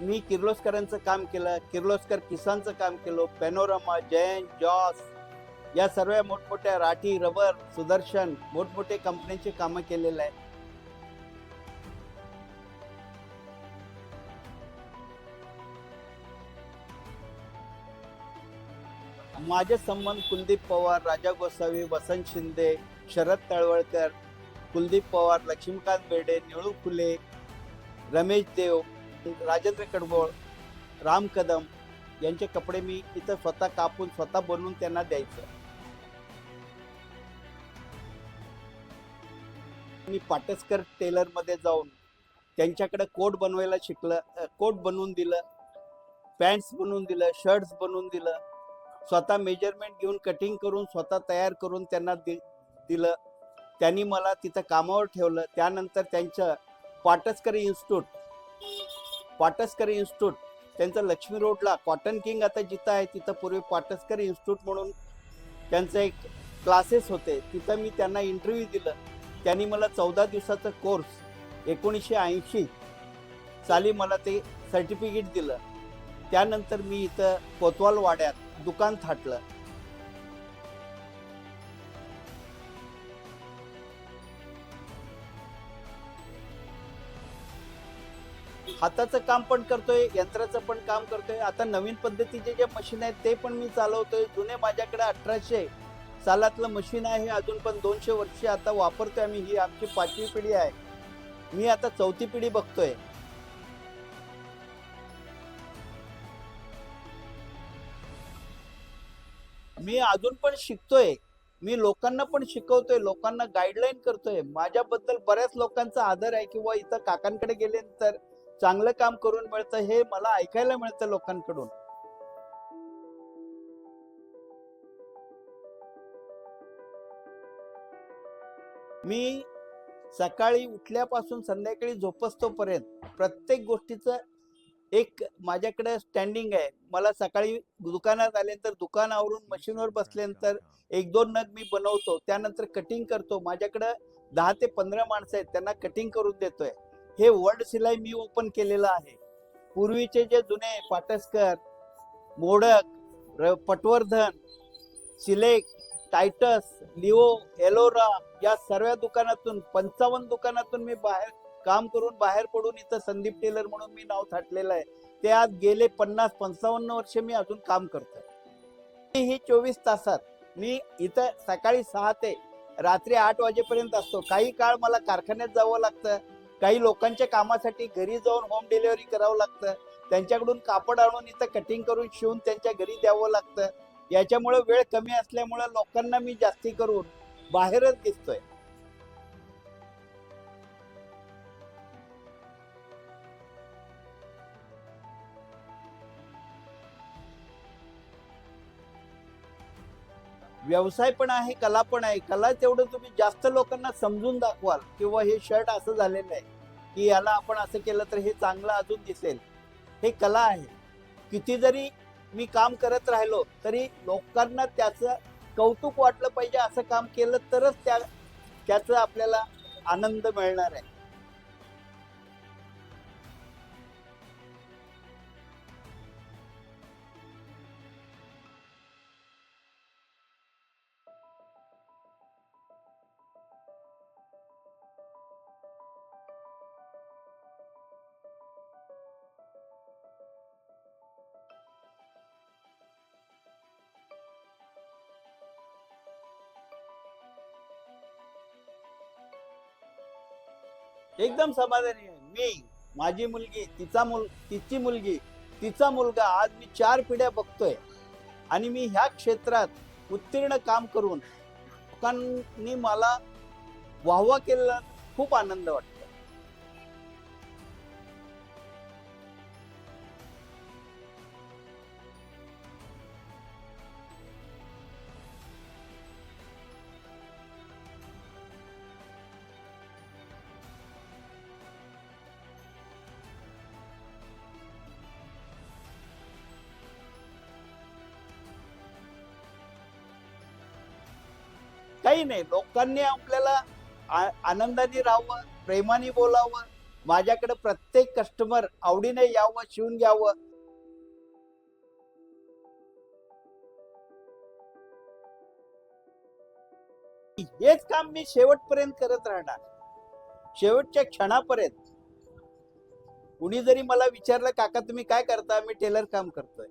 मी किर्लोस्करांचं काम केलं किर्लोस्कर किसानचं काम केलं पॅनोरमा जैन जॉस या सर्व मोठमोठ्या राठी रबर सुदर्शन मोठमोठे कंपन्यांची कामं केलेलं आहे. माझे संबंध कुलदीप पवार राजा गोसावी वसंत शिंदे शरद तळवळकर कुलदीप पवार लक्ष्मीकांत बेर्डे निळू फुले रमेश देव राजेंद्र कडबोळ राम कदम यांचे कपडे मी इथं स्वतः कापून स्वतः बनवून त्यांना द्यायचं. मी पाटसकर टेलरमध्ये जाऊन त्यांच्याकडे कोट बनवायला शिकलं कोट बनवून दिलं पॅन्ट्स बनवून दिलं शर्ट्स बनवून दिलं स्वतः मेजरमेंट घेऊन कटिंग करून स्वतः तयार करून त्यांना दि दिलं. त्यांनी मला तिथं कामावर ठेवलं. त्यानंतर त्यांचं पाटसकर इन्स्टिट्यूट पाटसकरी इन्स्टिट्यूट त्यांचं लक्ष्मी रोडला कॉटन किंग आता जिथं आहे तिथं पूर्वी पाटसकरी इन्स्टिट्यूट म्हणून त्यांचं एक क्लासेस होते. तिथं मी त्यांना इंटरव्ह्यू दिलं. त्यांनी मला चौदा दिवसाचा कोर्स एकोणीसशे ऐंशी साली मला ते सर्टिफिकेट दिलं. त्यानंतर मी इथं कोतवाल वाड्यात दुकान थाटलं. हाताचं काम पण करतोय यंत्राचं पण काम करतोय. आता नवीन पद्धतीचे जे मशीन आहेत ते पण मी चालवतोय. जुने माझ्याकडे अठराशे सालातलं मशीन आहे. अजून पण दोनशे वर्ष आता वापरतोय आम्ही. ही आमची पाचवी पिढी आहे. मी आता चौथी पिढी बघतोय. मी अजून पण शिकतोय. मी लोकांना पण शिकवतोय. लोकांना गाईडलाईन करतोय. माझ्याबद्दल बऱ्याच लोकांचा आदर आहे. किंवा इथं काकांकडे गेले तर चांगलं काम करून मिळतं हे मला ऐकायला मिळतं लोकांकडून. मी सकाळी उठल्यापासून संध्याकाळी झोपस्तोपर्यंत प्रत्येक गोष्टीचं एक माझ्याकडे स्टँडिंग आहे. मला सकाळी दुकानात आल्यानंतर दुकानावरून मशीनवर बसल्यानंतर एक दोन नग मी बनवतो. त्यानंतर कटिंग करतो. माझ्याकडं दहा ते पंधरा माणसं आहेत. त्यांना कटिंग करून देतोय. हे वर्ल्ड सिलाई मी ओपन केलेलं आहे. पूर्वीचे जे जुने पाटसकर मोडक र- Patwardhan Select Titus Leo Ellora या सर्व दुकानातून पंचावन्न दुकानातून मी बाहेर काम करून बाहेर पडून इथं संदीप टेलर म्हणून मी नाव थाटलेलं आहे. ते आज गेले पन्नास पंचावन्न वर्ष मी अजून काम करतोय. ही चोवीस तासात मी इथं सकाळी सहा ते रात्री आठ वाजेपर्यंत असतो. काही काळ मला कारखान्यात जावं लागतं. काही लोकांच्या कामासाठी घरी जाऊन होम डिलिव्हरी करावं लागतं. त्यांच्याकडून कापड आणून इथं कटिंग करून शिवून त्यांच्या घरी द्यावं लागतं. याच्यामुळे वेळ कमी असल्यामुळे लोकांना मी जास्ती करून बाहेरच दिसतोय. व्यवसाय पण आहे कला पण आहे. कला तेवढं तुम्ही जास्त लोकांना समजून दाखवाल किंवा हे शर्ट असं झालेलं आहे की याला आपण असं केलं तर हे चांगलं अजून दिसेल. हे कला आहे. किती जरी मी काम करत राहिलो तरी लोकांना त्याचं कौतुक वाटलं पाहिजे असं काम केलं तरच त्या त्याचं आपल्याला आनंद मिळणार आहे. एकदम समाधानी आहे. मी माझी मुलगी तिचा मुल तिची मुलगी तिचा मुलगा आज मी चार पिढ्या बघतोय. आणि मी ह्या क्षेत्रात उत्तीर्ण काम करून लोकांनी मला वाहवा केलेला खूप आनंद वाटतो. काही नाही. लोकांनी आपल्याला आनंदाने राहावं प्रेमाने बोलावं माझ्याकडे प्रत्येक कस्टमर आवडीने यावं शिवून घ्यावं. हेच काम मी शेवटपर्यंत करत राहणार. शेवटच्या क्षणापर्यंत. कुणी जरी मला विचारलं काका तुम्ही काय करता? मी टेलर काम करतोय.